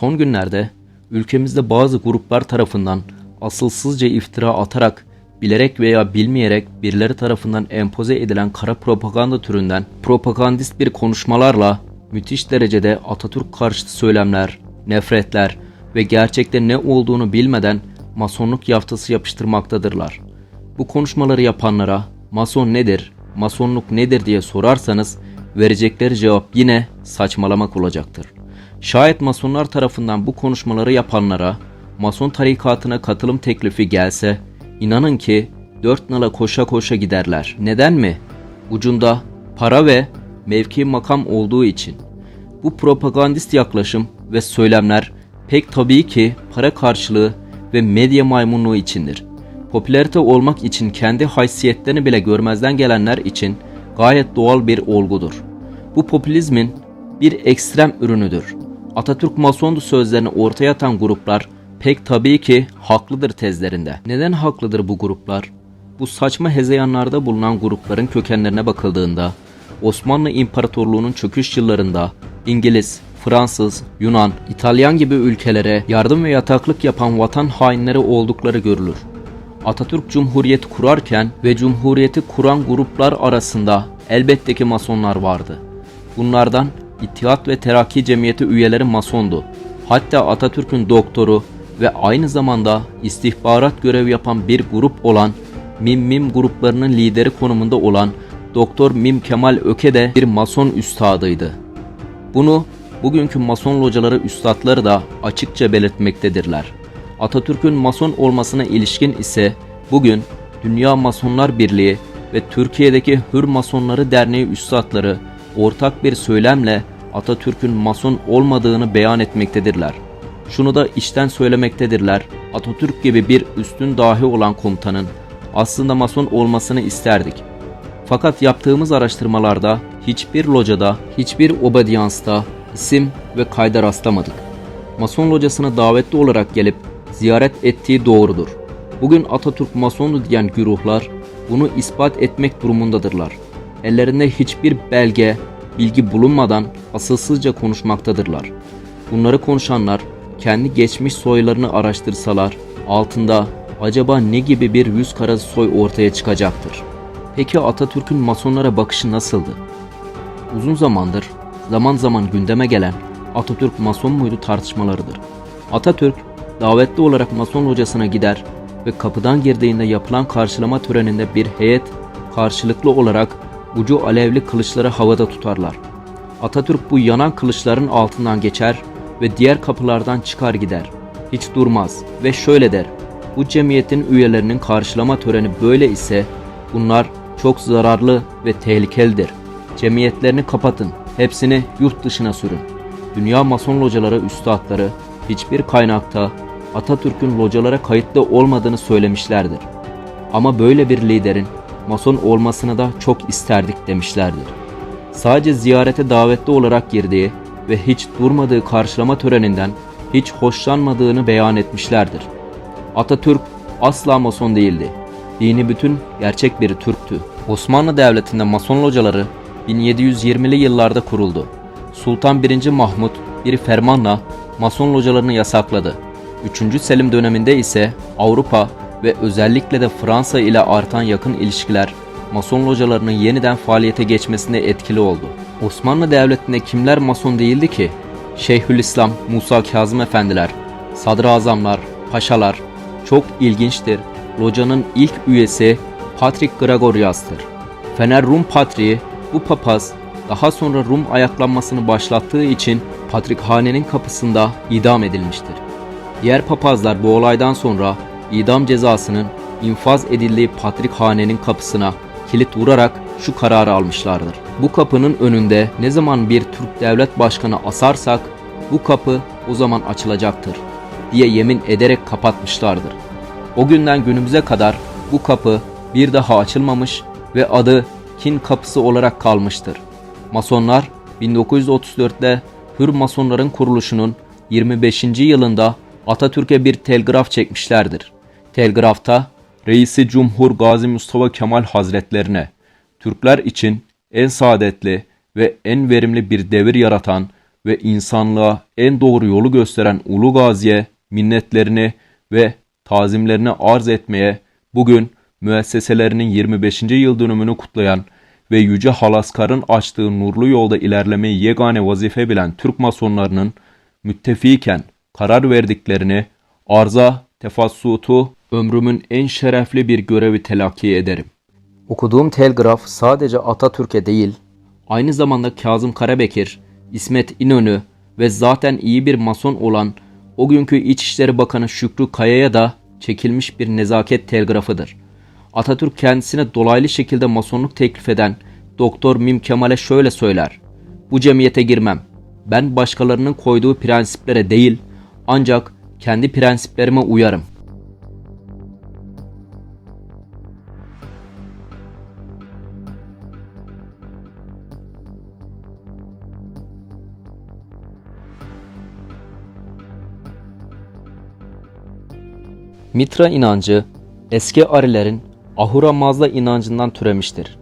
Son günlerde ülkemizde bazı gruplar tarafından asılsızca iftira atarak bilerek veya bilmeyerek birileri tarafından empoze edilen kara propaganda türünden propagandist bir konuşmalarla müthiş derecede Atatürk karşıtı söylemler, nefretler ve gerçekte ne olduğunu bilmeden masonluk yaftası yapıştırmaktadırlar. Bu konuşmaları yapanlara mason nedir, masonluk nedir diye sorarsanız verecekleri cevap yine saçmalamak olacaktır. Şayet masonlar tarafından bu konuşmaları yapanlara mason tarikatına katılım teklifi gelse inanın ki dört nala koşa koşa giderler. Neden mi? Ucunda para ve mevki makam olduğu için. Bu propagandist yaklaşım ve söylemler pek tabii ki para karşılığı ve medya maymunluğu içindir. Popülarite olmak için kendi haysiyetlerini bile görmezden gelenler için gayet doğal bir olgudur. Bu popülizmin bir ekstrem ürünüdür. Atatürk Masondu sözlerini ortaya atan gruplar pek tabii ki haklıdır tezlerinde. Neden haklıdır bu gruplar? Bu saçma hezeyanlarda bulunan grupların kökenlerine bakıldığında Osmanlı İmparatorluğu'nun çöküş yıllarında İngiliz, Fransız, Yunan, İtalyan gibi ülkelere yardım ve yataklık yapan vatan hainleri oldukları görülür. Atatürk Cumhuriyeti kurarken ve Cumhuriyeti kuran gruplar arasında elbette ki masonlar vardı. Bunlardan İttihat ve Terakki Cemiyeti üyeleri masondu. Hatta Atatürk'ün doktoru ve aynı zamanda istihbarat görev yapan bir grup olan Mim Mim gruplarının lideri konumunda olan Doktor Mim Kemal Öke de bir mason üstadıydı. Bunu bugünkü mason locaları üstadları da açıkça belirtmektedirler. Atatürk'ün mason olmasına ilişkin ise bugün Dünya Masonlar Birliği ve Türkiye'deki Hür Masonları Derneği üstadları ortak bir söylemle Atatürk'ün mason olmadığını beyan etmektedirler. Şunu da içten söylemektedirler. Atatürk gibi bir üstün dahi olan komutanın aslında mason olmasını isterdik. Fakat yaptığımız araştırmalarda hiçbir locada, hiçbir obedyansta isim ve kayda rastlamadık. Mason locasına davetli olarak gelip ziyaret ettiği doğrudur. Bugün Atatürk masondu diyen güruhlar bunu ispat etmek durumundadırlar. Ellerinde hiçbir belge, bilgi bulunmadan asılsızca konuşmaktadırlar. Bunları konuşanlar kendi geçmiş soylarını araştırsalar altında acaba ne gibi bir yüz karası soy ortaya çıkacaktır. Peki Atatürk'ün masonlara bakışı nasıldı? Uzun zamandır zaman zaman gündeme gelen Atatürk mason muydu tartışmalarıdır. Atatürk davetli olarak mason hocasına gider ve kapıdan girdiğinde yapılan karşılama töreninde bir heyet karşılıklı olarak ucu alevli kılıçları havada tutarlar. Atatürk bu yanan kılıçların altından geçer ve diğer kapılardan çıkar gider. Hiç durmaz ve şöyle der. Bu cemiyetin üyelerinin karşılama töreni böyle ise bunlar çok zararlı ve tehlikelidir. Cemiyetlerini kapatın, hepsini yurt dışına sürün. Dünya mason locaları üstadları hiçbir kaynakta Atatürk'ün localara kayıtlı olmadığını söylemişlerdir. Ama böyle bir liderin mason olmasını da çok isterdik demişlerdir. Sadece ziyarete davetli olarak girdiği ve hiç durmadığı karşılama töreninden hiç hoşlanmadığını beyan etmişlerdir. Atatürk asla mason değildi. Dini bütün gerçek bir Türktü. Osmanlı Devleti'nde mason locaları 1720'li yıllarda kuruldu. Sultan 1. Mahmut bir fermanla mason localarını yasakladı. 3. Selim döneminde ise Avrupa ve özellikle de Fransa ile artan yakın ilişkiler mason localarının yeniden faaliyete geçmesinde etkili oldu. Osmanlı Devleti'nde kimler mason değildi ki? Şeyhülislam Musa Kazım Efendiler, sadrazamlar, paşalar çok ilginçtir. Locanın ilk üyesi Patrick Gregorias'tır. Fener Rum Patriği bu papaz daha sonra Rum ayaklanmasını başlattığı için Patrikhanenin kapısında idam edilmiştir. Diğer papazlar bu olaydan sonra idam cezasının infaz edildiği Patrikhanenin kapısına kilit vurarak şu kararı almışlardır. Bu kapının önünde ne zaman bir Türk devlet başkanı asarsak bu kapı o zaman açılacaktır diye yemin ederek kapatmışlardır. O günden günümüze kadar bu kapı bir daha açılmamış ve adı Kin Kapısı olarak kalmıştır. Masonlar 1934'te Hür Masonların kuruluşunun 25. yılında Atatürk'e bir telgraf çekmişlerdir. Telgrafta Reisi Cumhur Gazi Mustafa Kemal Hazretlerine Türkler için en saadetli ve en verimli bir devir yaratan ve insanlığa en doğru yolu gösteren Ulu Gazi'ye minnetlerini ve tazimlerini arz etmeye bugün müesseselerinin 25. yıl dönümünü kutlayan ve Yüce Halaskar'ın açtığı nurlu yolda ilerlemeyi yegane vazife bilen Türk masonlarının müttefiken karar verdiklerini arza, tefassutu, ömrümün en şerefli bir görevi telakki ederim. Okuduğum telgraf sadece Atatürk'e değil, aynı zamanda Kazım Karabekir, İsmet İnönü ve zaten iyi bir mason olan o günkü İçişleri Bakanı Şükrü Kaya'ya da çekilmiş bir nezaket telgrafıdır. Atatürk kendisine dolaylı şekilde masonluk teklif eden Doktor Mim Kemal'e şöyle söyler. Bu cemiyete girmem. Ben başkalarının koyduğu prensiplere değil ancak kendi prensiplerime uyarım. Mitra inancı eski Arilerin Ahura Mazda inancından türemiştir.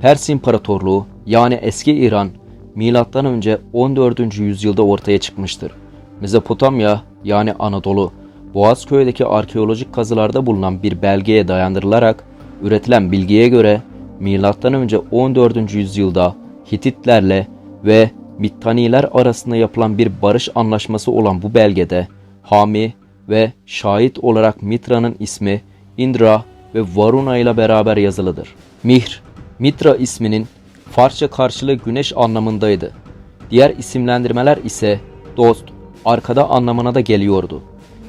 Pers İmparatorluğu yani eski İran milattan önce 14. yüzyılda ortaya çıkmıştır. Mezopotamya yani Anadolu Boğazköy'deki arkeolojik kazılarda bulunan bir belgeye dayandırılarak üretilen bilgiye göre milattan önce 14. yüzyılda Hititlerle ve Mittaniler arasında yapılan bir barış anlaşması olan bu belgede Hami ve şahit olarak Mitra'nın ismi Indra ve Varuna ile beraber yazılıdır. Mihr, Mitra isminin Farsça karşılığı güneş anlamındaydı. Diğer isimlendirmeler ise dost, arkada anlamına da geliyordu.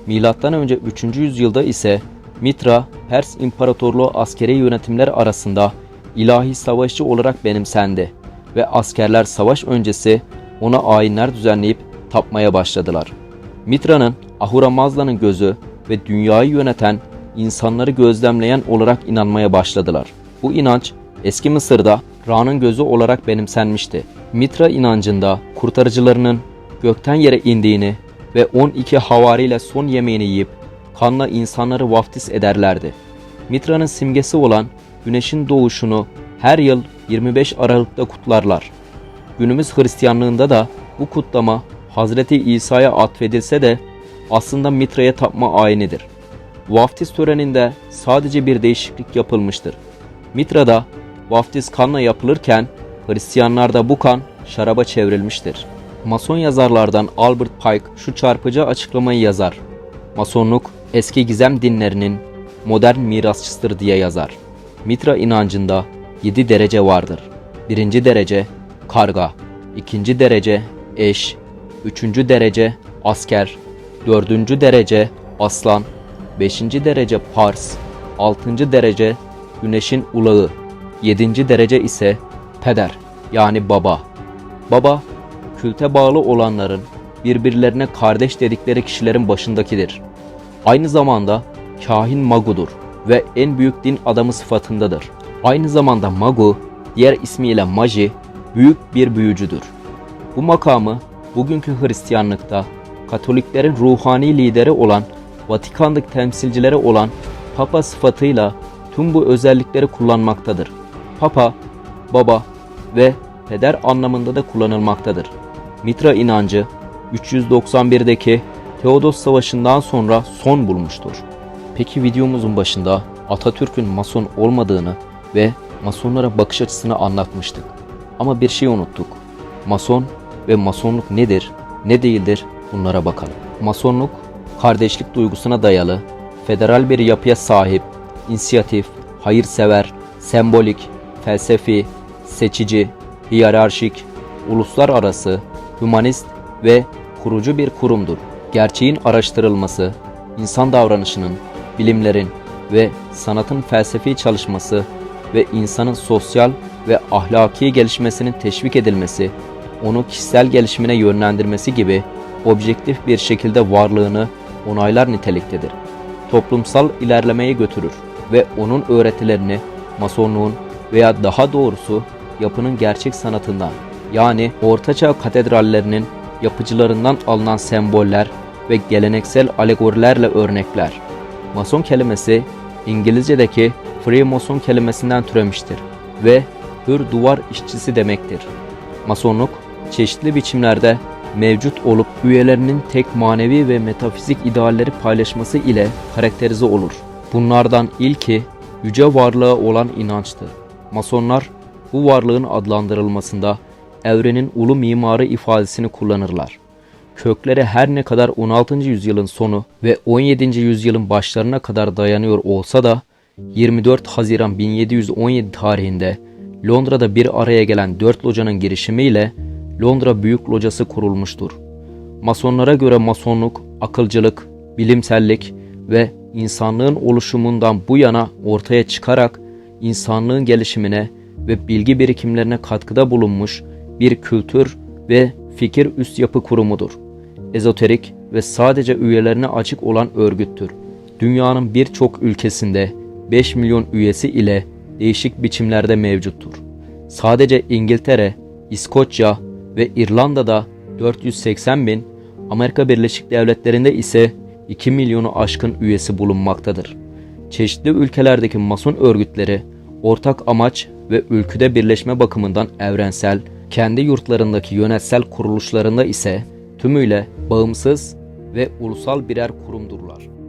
Milattan önce 3. yüzyılda ise Mitra, Pers İmparatorluğu askeri yönetimler arasında ilahi savaşçı olarak benimsendi ve askerler savaş öncesi ona ayinler düzenleyip tapmaya başladılar. Mitra'nın Ahura Mazda'nın gözü ve dünyayı yöneten, insanları gözlemleyen olarak inanmaya başladılar. Bu inanç eski Mısır'da Ra'nın gözü olarak benimsenmişti. Mitra inancında kurtarıcılarının gökten yere indiğini ve 12 havariyle son yemeğini yiyip kanla insanları vaftiz ederlerdi. Mitra'nın simgesi olan güneşin doğuşunu her yıl 25 Aralık'ta kutlarlar. Günümüz Hristiyanlığında da bu kutlama Hazreti İsa'ya atfedilse de aslında Mitra'ya tapma ayinidir. Vaftiz töreninde sadece bir değişiklik yapılmıştır. Mitra'da vaftiz kanla yapılırken Hristiyanlarda bu kan şaraba çevrilmiştir. Mason yazarlardan Albert Pike şu çarpıcı açıklamayı yazar. Masonluk eski gizem dinlerinin modern mirasçısıdır diye yazar. Mitra inancında 7 derece vardır. Birinci derece karga, ikinci derece eş, üçüncü derece asker, dördüncü derece aslan, beşinci derece pars, altıncı derece güneşin ulağı, yedinci derece ise peder yani baba. Baba, külte bağlı olanların birbirlerine kardeş dedikleri kişilerin başındakidir. Aynı zamanda kahin magudur ve en büyük din adamı sıfatındadır. Aynı zamanda magu, diğer ismiyle magi, büyük bir büyücüdür. Bu makamı bugünkü Hristiyanlıkta Katoliklerin ruhani lideri olan Vatikan'daki temsilcileri olan Papa sıfatıyla tüm bu özellikleri kullanmaktadır. Papa, baba ve peder anlamında da kullanılmaktadır. Mitra inancı 391'deki Teodos Savaşı'ndan sonra son bulmuştur. Peki videomuzun başında Atatürk'ün mason olmadığını ve masonlara bakış açısını anlatmıştık. Ama bir şey unuttuk. Mason ve masonluk nedir, ne değildir bunlara bakalım. Masonluk, kardeşlik duygusuna dayalı, federal bir yapıya sahip, inisiyatif, hayırsever, sembolik, felsefi, seçici, hiyerarşik, uluslararası, hümanist ve kurucu bir kurumdur. Gerçeğin araştırılması, insan davranışının, bilimlerin ve sanatın felsefi çalışması ve insanın sosyal ve ahlaki gelişmesinin teşvik edilmesi, onu kişisel gelişimine yönlendirmesi gibi objektif bir şekilde varlığını onaylar niteliktedir. Toplumsal ilerlemeye götürür ve onun öğretilerini masonluğun veya daha doğrusu yapının gerçek sanatından yani ortaçağ katedrallerinin yapıcılarından alınan semboller ve geleneksel alegorilerle örnekler. Mason kelimesi İngilizce'deki Freemason kelimesinden türemiştir ve hür duvar işçisi demektir. Masonluk çeşitli biçimlerde mevcut olup üyelerinin tek manevi ve metafizik idealleri paylaşması ile karakterize olur. Bunlardan ilki yüce varlığa olan inançtır. Masonlar bu varlığın adlandırılmasında evrenin ulu mimarı ifadesini kullanırlar. Kökleri her ne kadar 16. yüzyılın sonu ve 17. yüzyılın başlarına kadar dayanıyor olsa da 24 Haziran 1717 tarihinde Londra'da bir araya gelen dört locanın girişimiyle Londra Büyük Locası kurulmuştur. Masonlara göre masonluk, akılcılık, bilimsellik ve insanlığın oluşumundan bu yana ortaya çıkarak insanlığın gelişimine ve bilgi birikimlerine katkıda bulunmuş bir kültür ve fikir üst yapı kurumudur. Ezoterik ve sadece üyelerine açık olan örgüttür. Dünyanın birçok ülkesinde 5 milyon üyesi ile değişik biçimlerde mevcuttur. Sadece İngiltere, İskoçya ve İrlanda'da 480 bin, Amerika Birleşik Devletleri'nde ise 2 milyonu aşkın üyesi bulunmaktadır. Çeşitli ülkelerdeki mason örgütleri ortak amaç ve ülküde birleşme bakımından evrensel, kendi yurtlarındaki yönetsel kuruluşlarında ise tümüyle bağımsız ve ulusal birer kurumdurlar.